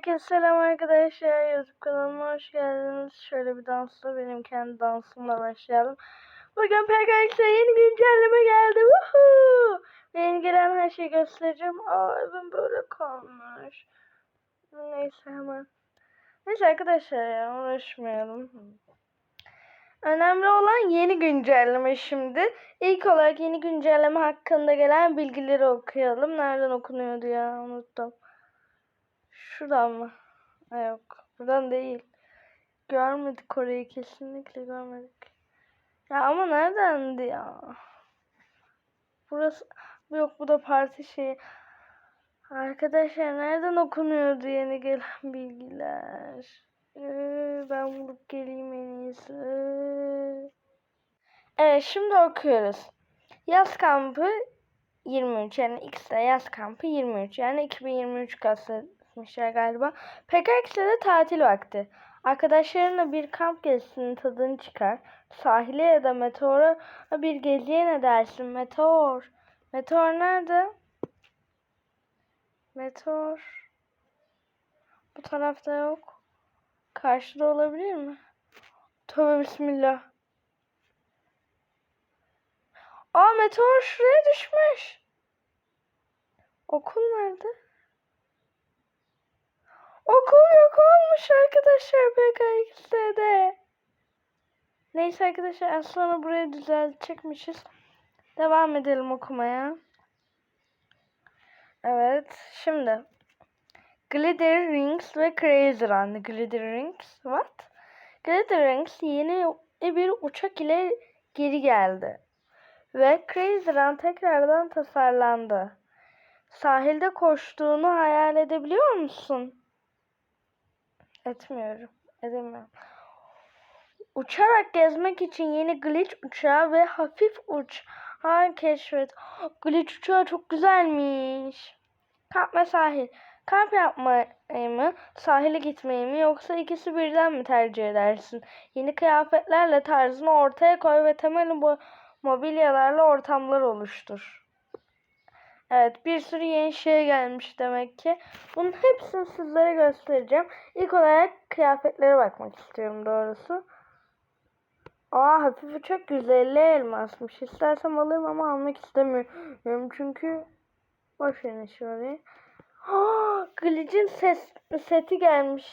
Herkese selam arkadaşlar. YouTube kanalıma hoş geldiniz. Şöyle bir dansla benim kendi dansımla başlayalım. Bugün PKX'e yeni güncelleme geldi. Woohoo! Yeni gelen her şeyi göstereceğim. Aa evim böyle kalmış. Neyse hemen. Neyse arkadaşlar ya uğraşmayalım. Önemli olan yeni güncelleme şimdi. İlk olarak yeni güncelleme hakkında gelen bilgileri okuyalım. Nereden okunuyordu ya unuttum. Şuradan mı? Ha, yok. Buradan değil. Görmedik orayı kesinlikle görmedik. Ya ama neredendi ya? Burası yok bu da parti şeyi. Arkadaşlar nereden okunuyordu yeni gelen bilgiler? Ee, ben bulup geleyim en iyisi. Evet şimdi okuyoruz. Yaz kampı 23 yani X'de yaz kampı 23 yani 2023 kastetmişler galiba. PKX'de de tatil vakti. Arkadaşlarınla bir kamp gezisinin tadını çıkar. Sahile ya da meteora bir geziye ne dersin? Meteor. Meteor nerede? Meteor. Bu tarafta yok. Karşıda olabilir mi? Tövbe bismillah. Aa meteor şuraya düşmüş. Okul nerede? Okul yok olmuş arkadaşlar PKX'de. Neyse arkadaşlar az sonra buraya düzeltecekmişiz. Devam edelim okumaya. Evet şimdi. Glitter Rings ve Crazy Run. Glitter Rings what? Glitter Rings yeni bir uçak ile geri geldi. Ve Crazy Run tekrardan tasarlandı. Sahilde koştuğunu hayal edebiliyor musun? Etmiyorum. Edemiyorum. Uçarak gezmek için yeni glitch uçağı ve hafif uçağı keşfet. Glitch uçağı çok güzelmiş. Kamp sahil. Kamp yapmayı mı, sahile gitmeyi mi yoksa ikisi birden mi tercih edersin? Yeni kıyafetlerle tarzını ortaya koy ve temeli bu mobilyalarla ortamlar oluştur. Evet bir sürü yeni şey gelmiş demek ki. Bunun hepsini sizlere göstereceğim. İlk olarak kıyafetlere bakmak istiyorum doğrusu. Aa hafif uçak 150 elmasmış. İstersem alırım ama almak istemiyorum. Çünkü boş verin. Aa, Glitch'in ses, seti gelmiş.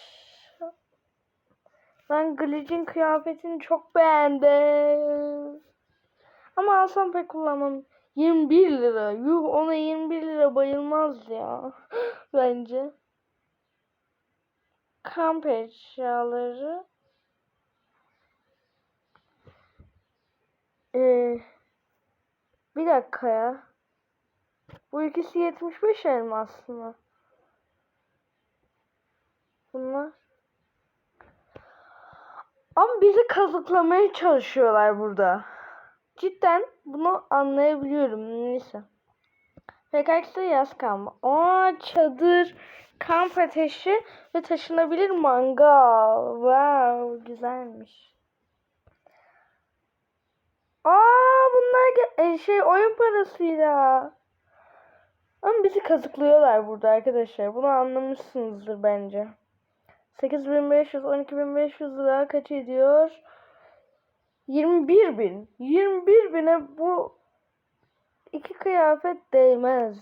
Ben Glitch'in kıyafetini çok beğendim. Ama alsam pek kullanmam. 21 lira. Yuh ona 21 lira bayılmaz ya. Bence. Kamp eşyaları. Ee, bir dakika ya. Bu ikisi 75 elmas mı? Bunlar. Ama bizi kazıklamaya çalışıyorlar burada. Cidden bunu anlayabiliyorum. Neyse. PKX'de yaz kampı. Aa çadır, kamp ateşi ve taşınabilir mangal. Wow güzelmiş. Aa bunlar e, şey oyun parasıyla. Ama bizi kazıklıyorlar burada arkadaşlar. Bunu anlamışsınızdır bence. 8500 12500 lira kaç ediyor? 21 bin. 21 bine bu iki kıyafet değmez.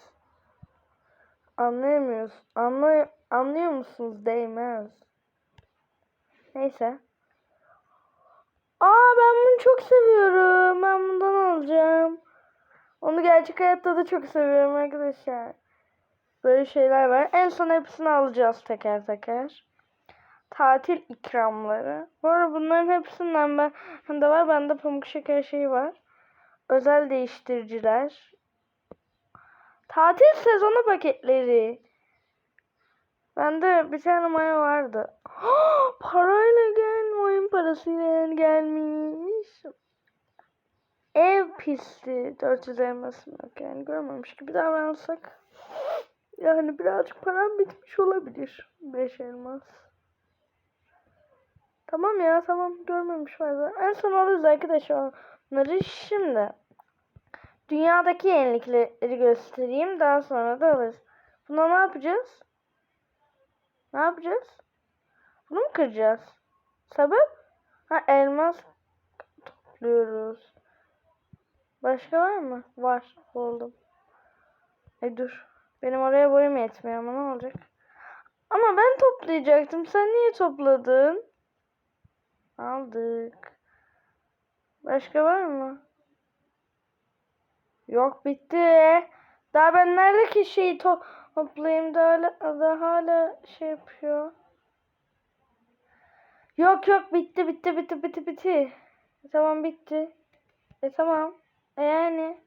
Anlayamıyoruz. Anlay anlıyor musunuz? Değmez. Neyse. Aa ben bunu çok seviyorum. Ben bundan alacağım. Onu gerçek hayatta da çok seviyorum arkadaşlar. Böyle şeyler var. En son hepsini alacağız teker teker. Tatil ikramları. Bu arada bunların hepsinden ben de var. Bende pamuk şeker şeyi var. Özel değiştiriciler. Tatil sezonu paketleri. Bende bir tane maya vardı. Parayla gel, oyun parasıyla gelmiş. Ev pisti. 400 elmasım yok yani görmemiş gibi davransak. Yani birazcık param bitmiş olabilir. 5 elmas. Tamam ya tamam görmemiş var. En son alırız arkadaşlar onları şimdi. Dünyadaki yenilikleri göstereyim. Daha sonra da alırız. Buna ne yapacağız? Ne yapacağız? Bunu mu kıracağız? Sebep? Ha elmas topluyoruz. Başka var mı? Var. Buldum. E dur. Benim oraya boyum yetmiyor ama ne olacak? Ama ben toplayacaktım. Sen niye topladın? Aldık. Başka var mı? Yok bitti. Daha ben neredeki şeyi to toplayayım da hala, da hala şey yapıyor. Yok yok bitti bitti bitti bitti bitti. E, tamam bitti. E tamam. E yani.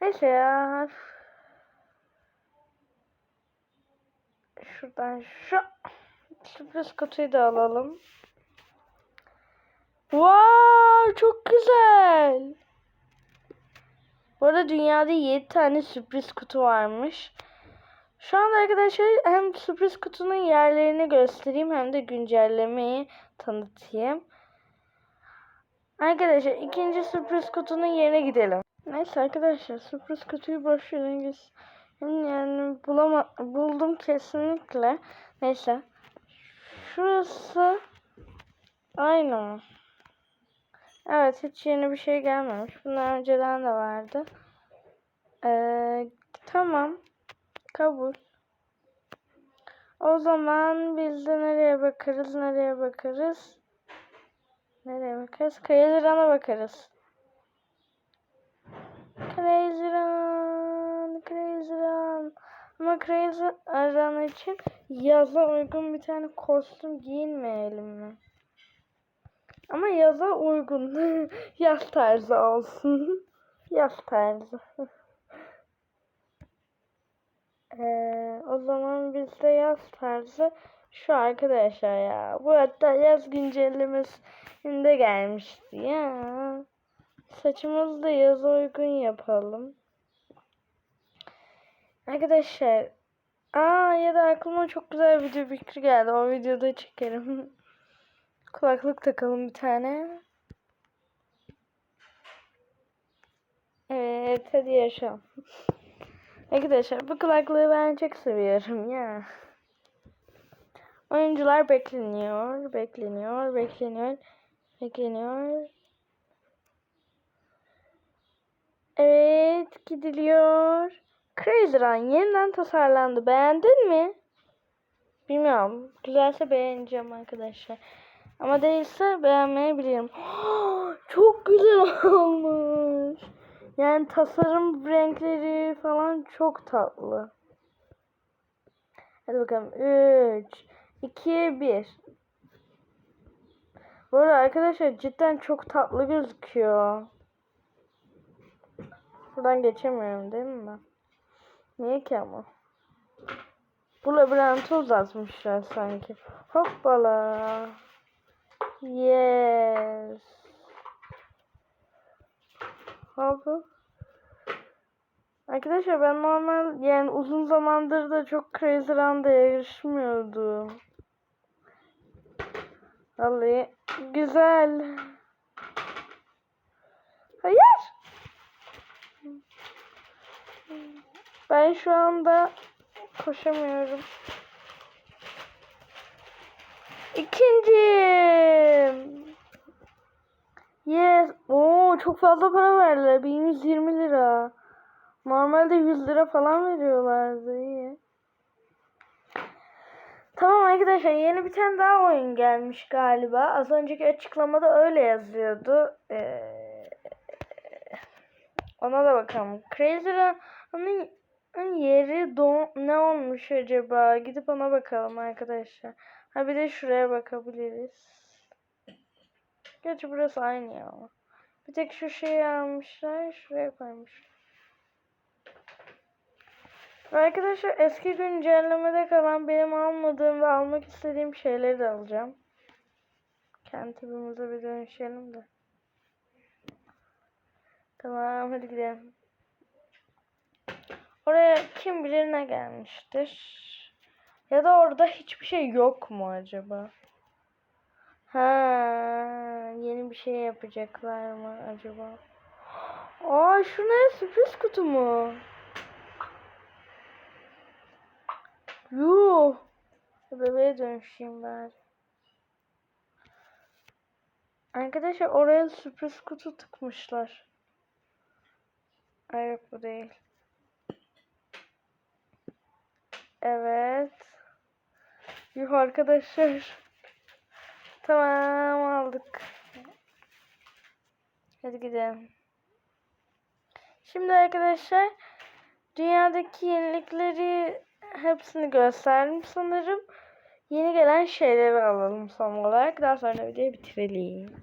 Neyse ya. Şuradan şu sürpriz kutuyu da alalım. Wow, çok güzel. Bu arada dünyada 7 tane sürpriz kutu varmış. Şu anda arkadaşlar hem sürpriz kutunun yerlerini göstereyim hem de güncellemeyi tanıtayım. Arkadaşlar ikinci sürpriz kutunun yerine gidelim. Neyse arkadaşlar sürpriz kutuyu boş verin. Yani bulama, buldum kesinlikle. Neyse. Şurası aynı mı? Evet hiç yeni bir şey gelmemiş. Bunlar önceden de vardı. Ee, tamam. Kabul. O zaman biz de nereye bakarız? Nereye bakarız? Nereye bakarız? Run'a bakarız. Crazy Run, Crazy Run. Ama Crazy Run için yaza uygun bir tane kostüm giyinmeyelim mi? Ama yaza uygun. Yaz tarzı olsun. Yaz tarzı. Ee, o zaman bizde yaz tarzı şu arkadaşlar ya. Bu hatta yaz güncellemesinde gelmişti ya. Saçımızı da yaza uygun yapalım. Arkadaşlar. Aa ya da aklıma çok güzel bir video fikri geldi. O videoda çekerim. Kulaklık takalım bir tane. Evet hadi yaşam. Arkadaşlar bu kulaklığı ben çok seviyorum ya. Oyuncular bekleniyor, bekleniyor, bekleniyor, bekleniyor. Evet gidiliyor. Crazy Run yeniden tasarlandı. Beğendin mi? Bilmiyorum. Güzelse beğeneceğim arkadaşlar. Ama değilse beğenmeyebilirim. Çok güzel olmuş. Yani tasarım renkleri falan çok tatlı. Hadi bakalım. 3, 2, 1. Bu arada arkadaşlar cidden çok tatlı gözüküyor. Buradan geçemiyorum değil mi ben? Niye ki ama? Bu labirenti uzatmışlar sanki. Hoppala. Yes. Abi. Arkadaşlar ben normal yani uzun zamandır da çok Crazy Run'da yarışmıyordum. Vallahi güzel. Hayır. Ben şu anda koşamıyorum. İkinciyim. Yes. Oo çok fazla para verdiler. 1120 lira. Normalde 100 lira falan veriyorlardı. İyi. Tamam arkadaşlar yeni bir tane daha oyun gelmiş galiba. Az önceki açıklamada öyle yazıyordu. Ee, ona da bakalım. Crazy Run'ın yeri ne olmuş acaba? Gidip ona bakalım arkadaşlar. Ha bir de şuraya bakabiliriz. Gerçi burası aynı ya. Bir tek şu şeyi almışlar. Şuraya koymuşlar. Arkadaşlar eski güncellemede kalan benim almadığım ve almak istediğim şeyleri de alacağım. Kendi tipimize bir dönüşelim de. Tamam hadi gidelim. Oraya kim bilir ne gelmiştir. Ya da orada hiçbir şey yok mu acaba? Ha, yeni bir şey yapacaklar mı acaba? Aa şu ne? Sürpriz kutu mu? Yuh. Bebeğe dönüşeyim bari. Arkadaşlar oraya sürpriz kutu tıkmışlar. Ay yok bu değil. Evet. Yuh arkadaşlar. Tamam aldık. Hadi gidelim. Şimdi arkadaşlar dünyadaki yenilikleri hepsini gösterdim sanırım. Yeni gelen şeyleri alalım son olarak. Daha sonra videoyu bitirelim.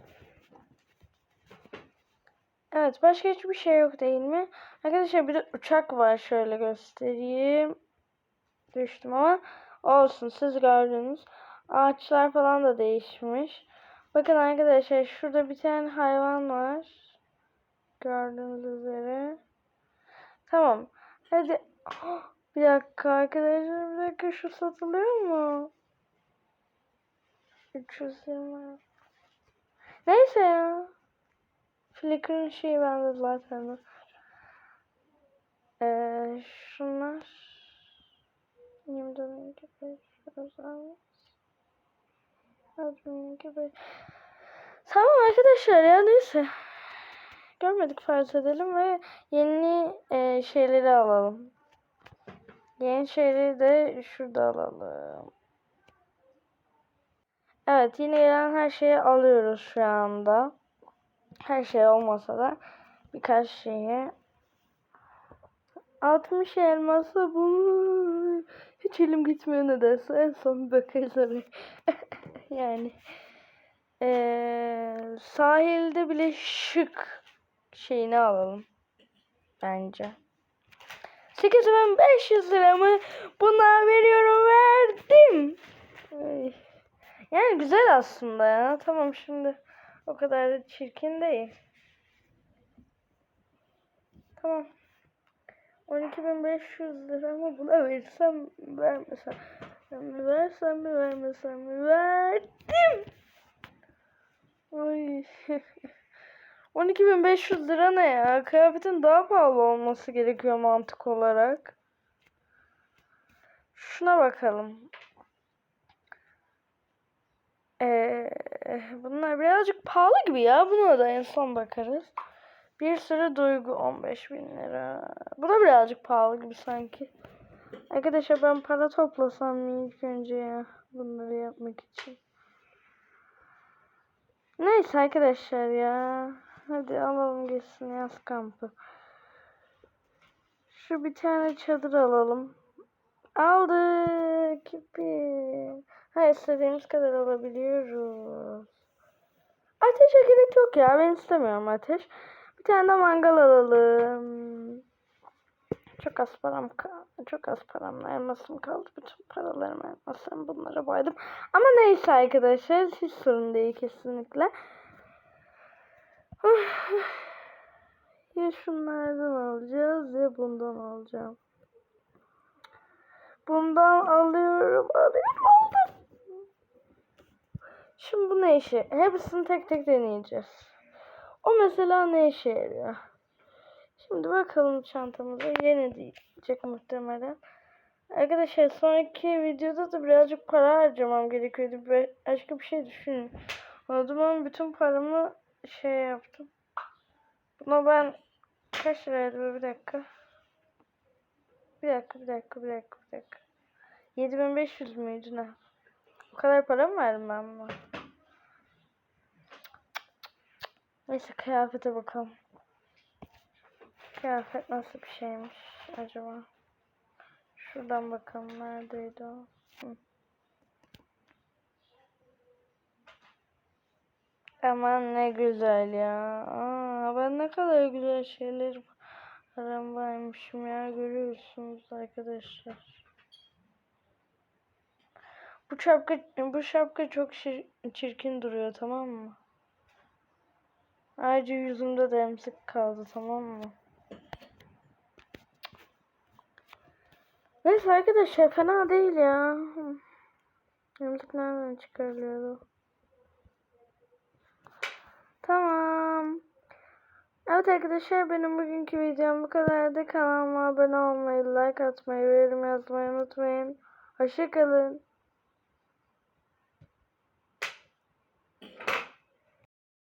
Evet başka hiçbir şey yok değil mi? Arkadaşlar bir de uçak var şöyle göstereyim. Düştüm ama olsun siz gördünüz. Ağaçlar falan da değişmiş. Bakın arkadaşlar şurada bir tane hayvan var. Gördüğünüz üzere. Tamam. Hadi. Oh, bir dakika arkadaşlar. Bir dakika şu satılıyor mu? 320. Neyse ya. Flickr'ın şeyi bende zaten. Ee, şunlar 24 gibi özel. gibi. Tamam arkadaşlar ya neyse. Görmedik farz edelim ve yeni e, şeyleri alalım. Yeni şeyleri de şurada alalım. Evet yine gelen her şeyi alıyoruz şu anda. Her şey olmasa da birkaç şeyi 60 elması bu. Hiç elim gitmiyor nedense. En son bakarız oraya. yani. Ee, sahilde bile şık şeyini alalım. Bence. 8500 lira mı? Buna veriyorum verdim. Yani güzel aslında ya. Tamam şimdi o kadar da çirkin değil. Tamam. 12.500 lira mı buna versem vermesem mi versem mi vermesem mi verdim. Ay. 12.500 lira ne ya? Kıyafetin daha pahalı olması gerekiyor mantık olarak. Şuna bakalım. Ee, bunlar birazcık pahalı gibi ya. Buna da en son bakarız. Bir sürü duygu 15 bin lira. Bu da birazcık pahalı gibi sanki. Arkadaşlar ben para toplasam mı ilk önce ya bunları yapmak için. Neyse arkadaşlar ya. Hadi alalım geçsin yaz kampı. Şu bir tane çadır alalım. Aldık. Kipi. Ha istediğimiz kadar alabiliyoruz. Ateşe gerek yok ya. Ben istemiyorum ateş. Bir tane de mangal alalım. Çok az param çok az paramla elmasım kaldı. Bütün paralarımı elmasım bunlara boyadım. Ama neyse arkadaşlar hiç sorun değil kesinlikle. ya şunlardan alacağız ya bundan alacağım. Bundan alıyorum alıyorum aldım. Şimdi bu ne işe? Hepsini tek tek deneyeceğiz. O mesela ne işe yarıyor? Şimdi bakalım çantamıza. Yeni diyecek muhtemelen. Arkadaşlar sonraki videoda da birazcık para harcamam gerekiyordu. Başka bir şey düşünün. O zaman bütün paramı şey yaptım. Buna ben kaç liraydı bir dakika. Bir dakika bir dakika bir dakika bir dakika. 7500 müydü ne? O kadar para mı verdim ben buna? Neyse kıyafete bakalım. Kıyafet nasıl bir şeymiş acaba? Şuradan bakalım neredeydi o? Hı. Aman ne güzel ya. Aa, ben ne kadar güzel şeyler arabaymışım ya görüyorsunuz arkadaşlar. Bu şapka bu şapka çok çirkin duruyor tamam mı? Ayrıca yüzümde de emzik kaldı tamam mı? Neyse arkadaşlar fena değil ya. Emzik nereden çıkarılıyordu? Tamam. Evet arkadaşlar benim bugünkü videom bu kadardı. Kanalıma abone olmayı, like atmayı yorum yazmayı unutmayın. Hoşçakalın.